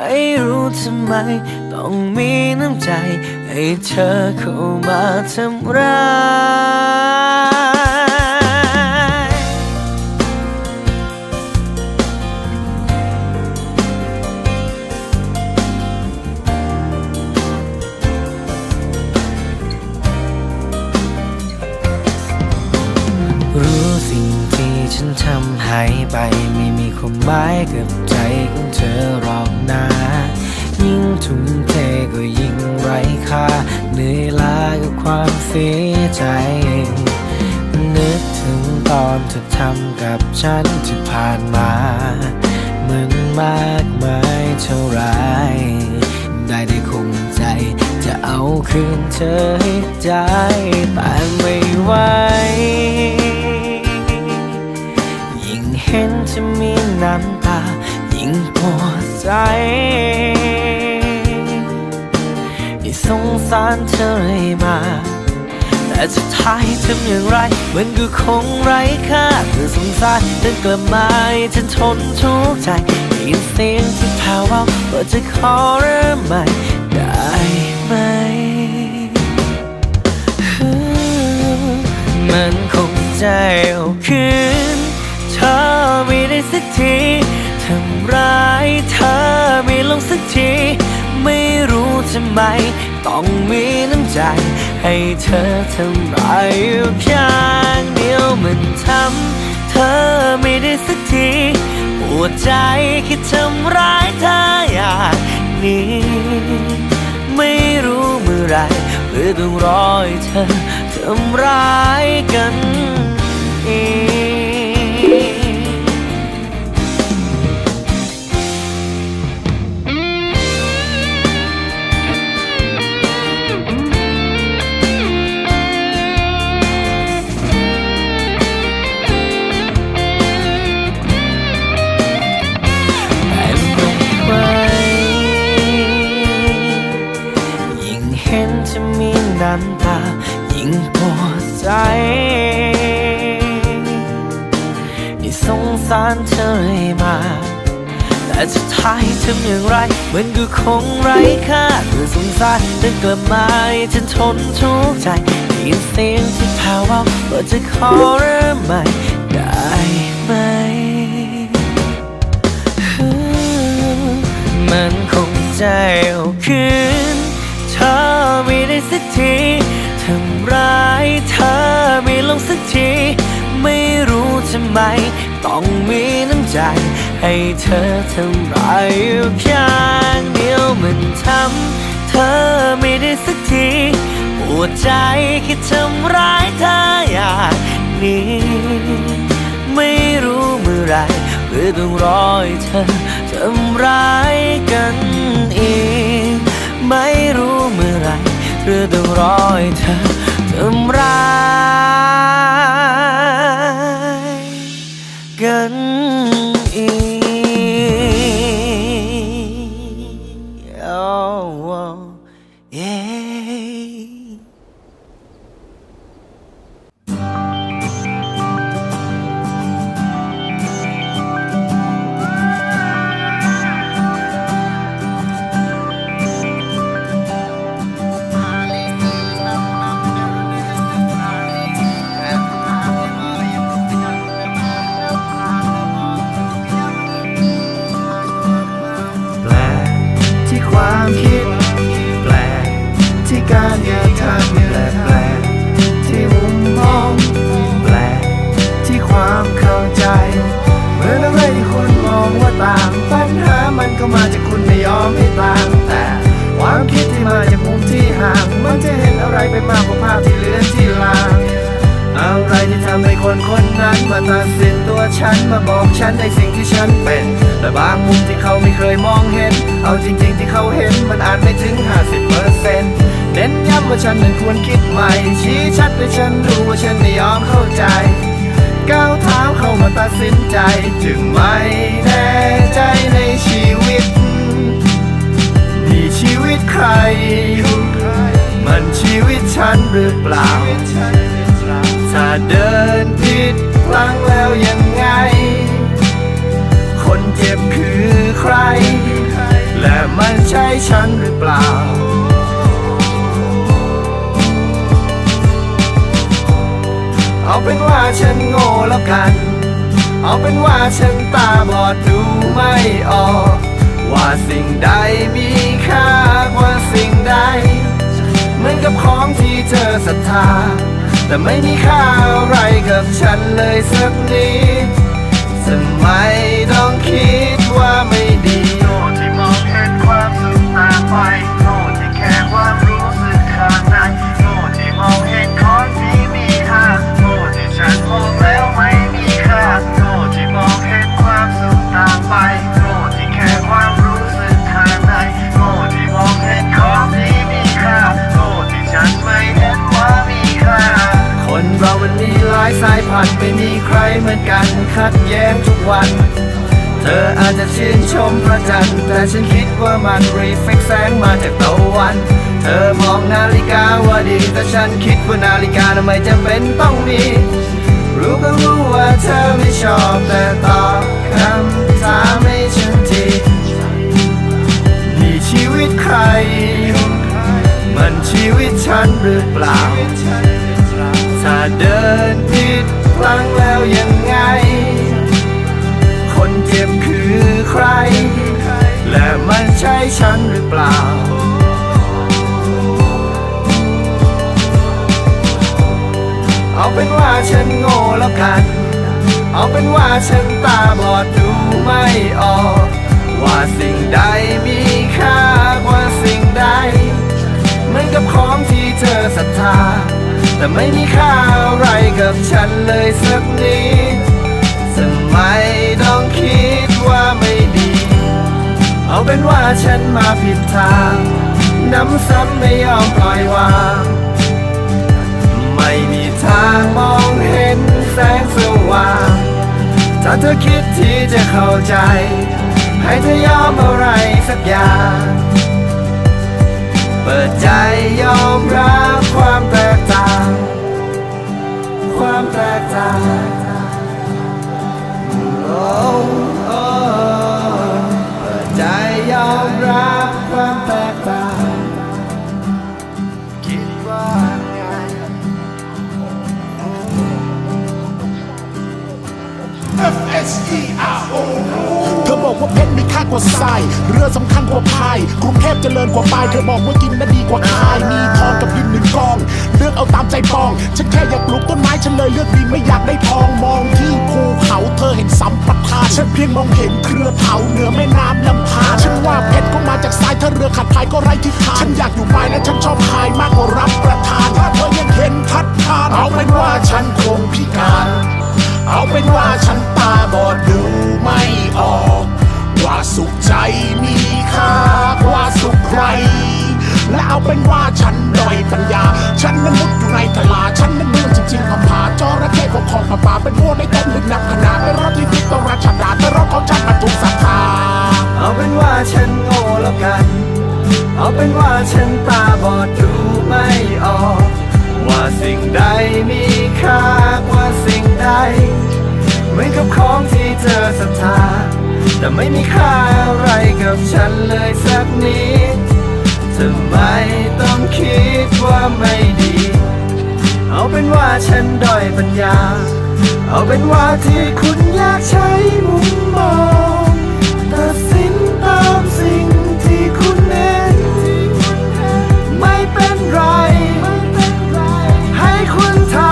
ไม่รู้ทำไม ต้องมีน้ำใจ ให้เธอเข้ามาทำร้ายรู้สิ่งที่ฉันทำหายไป ไม่มีความหมายกับใจของเธอหร นะยิ่งทุ่มเทก็ยิ่งไร้ค่าเหนื่อยล้ากับความเสียใจ นึกถึงตอนเธอทำกับฉันที่ผ่านมามันมากมายเท่าไร ได้ได้คงใจ จะเอาคืนเธอให้ได้แต่ไม่ไหวยิ่งเห็นจะมีน้ำ ตายิ่งปวดใจที่สงสารเธอเลยมา แต่สุดท้ายทำอย่างไร มันก็คงไร้ค่าเธอสงสารเธอกลับมาฉันทนทุกข์ใจได้ยินเสียงที่แผ่วเบาว่าจะขอเริ่มใหม่ได้ไหม มันคงจะเอาคืนเธอไม่ได้สักที ทำร้ายเธอไม่ลงสักที ไม่รู้ทำไม ต้องมีน้ำใจ ให้เธอทำร้ายอยู่ข้างเดียวมันทำเธอไม่ได้สักทีปวดใจคิดทำร้ายเธออย่างนี้ ไม่รู้เมื่อไหรหรือต้องรอให้เธอทำร้ายกันอีก ท้ายทำอย่างไร มันก็คงไร้ค่าเมื่อสงสารเธอกลับมาให้ฉันทนทุกข์ใจยินเสียงที่แผ่วเบาว่าจะขอเริ่มใหม่ได้ไหม มันคงจเอาคืนเธอไม่ได้สักทีทำร้ายเธอไม่ลงสักที ไม่รู้ทำไม ต้องมีน้ำใจ ให้เธอทำร้ายอยู่ข้างเดียวมันทำเธอไม่ได้สักทีปวดใจคิดทำร้ายเธออย่างนี้ ไม่รู้เมื่อไหรหรือต้องรอให้เธอทำร้ายกันอีก ไม่รู้เมื่อไหรหรือต้องรอให้เธอ มาบอกฉันในสิ่งที่ฉันเป็น และบางมุมที่เขาไม่เคยมองเห็น เอาจริง ๆ ที่เขาเห็นมันอาจไม่ถึง 50เปอร์เซ็นเต้นย้ำว่าฉันนั้นควรคิดใหม่ ชี้ชัดให้ฉันรู้ว่าฉันไม่ยอมเข้าใจ ก้าวเท้าเข้ามาตัดสินใจ จึงไม่แน่ใจในชีวิตนี่ชีวิตใคร มันชีวิตฉันหรือเปล่า ถ้าเดินผิด พลังแล้วยังไง คนเจ็บคือใคร และมันใช่ฉันหรือเปล่า เอาเป็นว่าฉันโง่แล้วกัน เอาเป็นว่าฉันตาบอดดูไม่ออก ว่าสิ่งใดมีค่ากว่าสิ่งใด เหมือนกับของที่เธอศรัทธา แต่ไม่มีค่าอะไรกับฉันเลยสักนิดทำไมต้องคิดว่าไม่ามันรีเฟกแสงมาจากตะวัน เธอมองนาฬิกาว่าดี แต่ฉันคิดว่านาฬิกาทำไมจะเป็นต้องมี รู้ก็รู้ว่าเธอไม่ชอบแต่ตอบคำ เป็นว่าฉันตาบอดดูไม่ออก ว่าสิ่งใดมีค่ากว่าสิ่งใดเหมือนกับของที่เธอศรัทธา แต่ไม่มีค่าอะไรกับฉันเลยสักนิดทำไมต้องคิดว่าไม่ดี เอาเป็นว่าฉันมาผิดทางน้ำซ้ำไม่ยอมปล่อยวางไม่มีทางมองเห็นแสงสว่าง ถ้าเธอคิดที่จะเข้าใจ ให้เธอยอมอะไรสักอย่าง เปิดใจยอมรับความแตกต่าง ความแตกต่าง ว่าทรายเรือสำคัญกว่าพายกรุงเทพเจริญกว่าปลายเธอบอกว่ากินน่ะดีกว่าคายมีทองกับดินหนึ่งกอง เลือกเอาตามใจปอง ฉันแค่อยากปลูกต้นไม้ฉันเลยเลือกดินไม่อยากได้ทองมองที่ภูเขาเธอเห็นสัมปทานฉันเพียงมองเห็นเครือเถาเหนือแม่น้ำลำพาฉันว่าเพชรก็มาจากทรายถ้าเรือขัดพายก็ไร้ทิศทางฉันอยากอยู่ปลายและฉันชอบพาย เธอศรัทธา แต่ไม่มีค่าอะไรกับฉันเลยสักนิดทำไมต้องคิดว่าไม่ดี เอาเป็นว่าฉันด้อยปัญญา เอาเป็นว่าที่คุณอยากใช้มุมมองตัดสินตามสิ่งที่คุณเห็นไม่เป็นไร ให้คุณทำ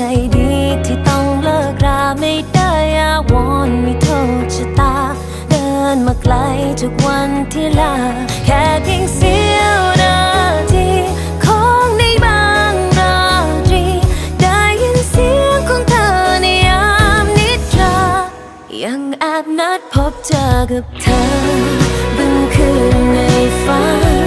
ใจดีที่ต้องเลิกราไม่ได้อาวอนม่โทษชะตา เดินมาไกลทุกวันที่ลา แค่เพียงเสี้ยวนาทีของในบางราตรี ได้ยินเสียงของเธอในยามนิทรา ยังแอบนัดพบเจอกับเธอบึงคืนในฝัน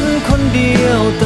นคนเดียว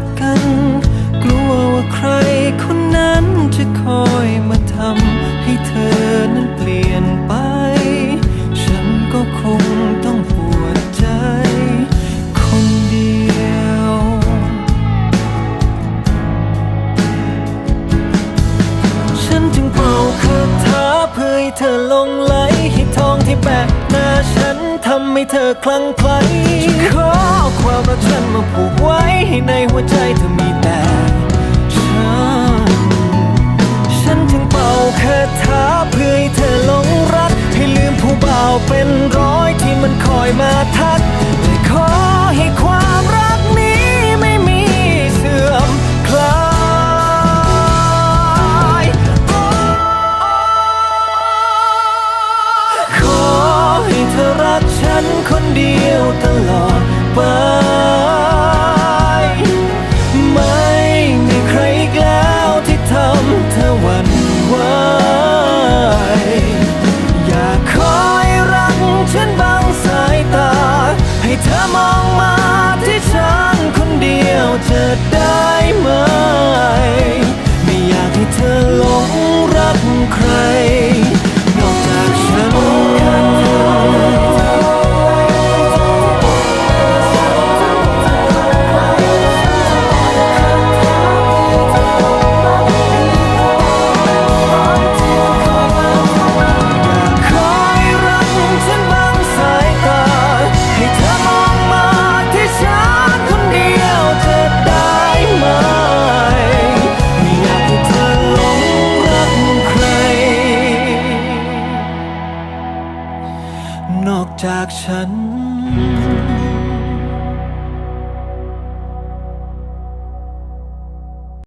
ันก ธอลงไหลให้ทองที่แปะหน้าฉันทำให้เธอคลั่งไคล้ขอความรักฉันมาผูกไว้ให้ในหัวใจเธอมีแต่ฉัน ฉันจึงเป่าคาถาเพื่อให้เธอหลงรัก ให้ลืมผู้บ่าวเป็นร้อยที่มันคอยมาทักและขอให้ความ